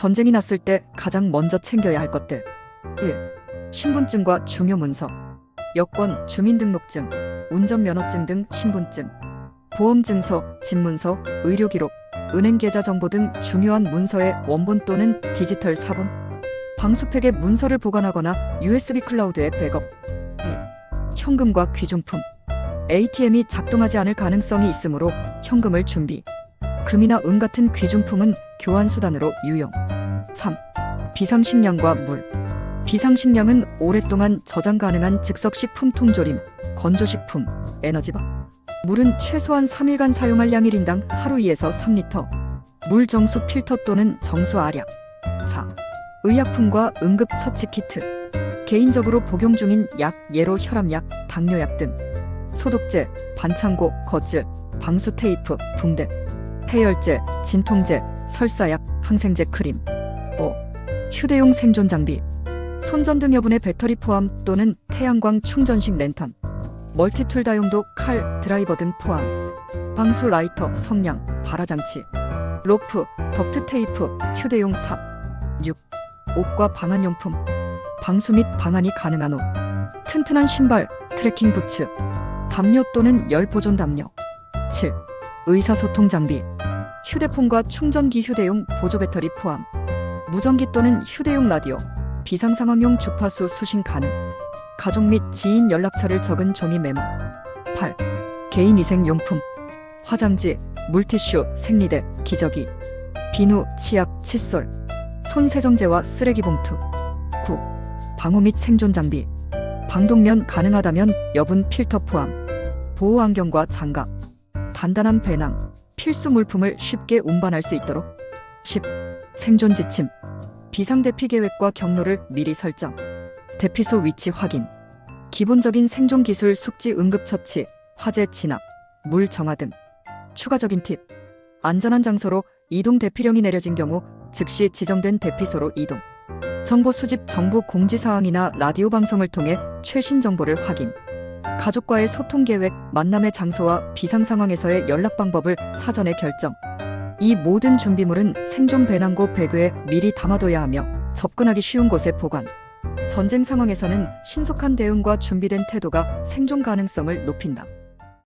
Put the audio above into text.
전쟁이 났을 때 가장 먼저 챙겨야 할 것들. 1. 신분증과 중요 문서. 여권, 주민등록증, 운전면허증 등 신분증. 보험증서, 집문서, 의료기록, 은행 계좌 정보 등 중요한 문서의 원본 또는 디지털 사본. 방수팩에 문서를 보관하거나 USB 클라우드에 백업. 2. 현금과 귀중품. ATM이 작동하지 않을 가능성이 있으므로 현금을 준비. 금이나 은 같은 귀중품은 교환 수단으로 유용. 3. 비상식량과 물. 비상식량은 오랫동안 저장 가능한 즉석식품 통조림, 건조식품, 에너지바. 물은 최소한 3일간 사용할 양 1인당 하루 2에서 3리터. 물 정수 필터 또는 정수 알약. 4. 의약품과 응급처치 키트. 개인적으로 복용 중인 약, 예로 혈압약, 당뇨약 등. 소독제, 반창고, 겉질, 방수 테이프, 붕대. 해열제, 진통제, 설사약, 항생제 크림. 5. 휴대용 생존 장비. 손전등 여분의 배터리 포함 또는 태양광 충전식 랜턴. 멀티툴 다용도 칼, 드라이버 등 포함. 방수 라이터, 성냥, 발화장치. 로프, 덕트 테이프, 휴대용 삽. 6. 옷과 방한용품. 방수 및 방한이 가능한 옷. 튼튼한 신발, 트레킹 부츠. 담요 또는 열 보존 담요. 7. 의사소통 장비. 휴대폰과 충전기 휴대용 보조 배터리 포함. 무전기 또는 휴대용 라디오. 비상 상황용 주파수 수신 가능. 가족 및 지인 연락처를 적은 종이 메모. 8. 개인 위생 용품. 화장지, 물티슈, 생리대, 기저귀. 비누, 치약, 칫솔. 손 세정제와 쓰레기 봉투. 9. 방호 및 생존 장비. 방독면 가능하다면 여분 필터 포함. 보호 안경과 장갑. 단단한 배낭. 필수 물품을 쉽게 운반할 수 있도록. 10. 생존 지침. 비상 대피 계획과 경로를 미리 설정. 대피소 위치 확인. 기본적인 생존 기술 숙지 응급처치, 화재 진압, 물 정화 등. 추가적인 팁. 안전한 장소로 이동 대피령이 내려진 경우 즉시 지정된 대피소로 이동. 정보 수집 정보 공지 사항이나 라디오 방송을 통해 최신 정보를 확인. 가족과의 소통 계획, 만남의 장소와 비상 상황에서의 연락 방법을 사전에 결정. 이 모든 준비물은 생존 배낭고 배그에 미리 담아둬야 하며 접근하기 쉬운 곳에 보관. 전쟁 상황에서는 신속한 대응과 준비된 태도가 생존 가능성을 높인다.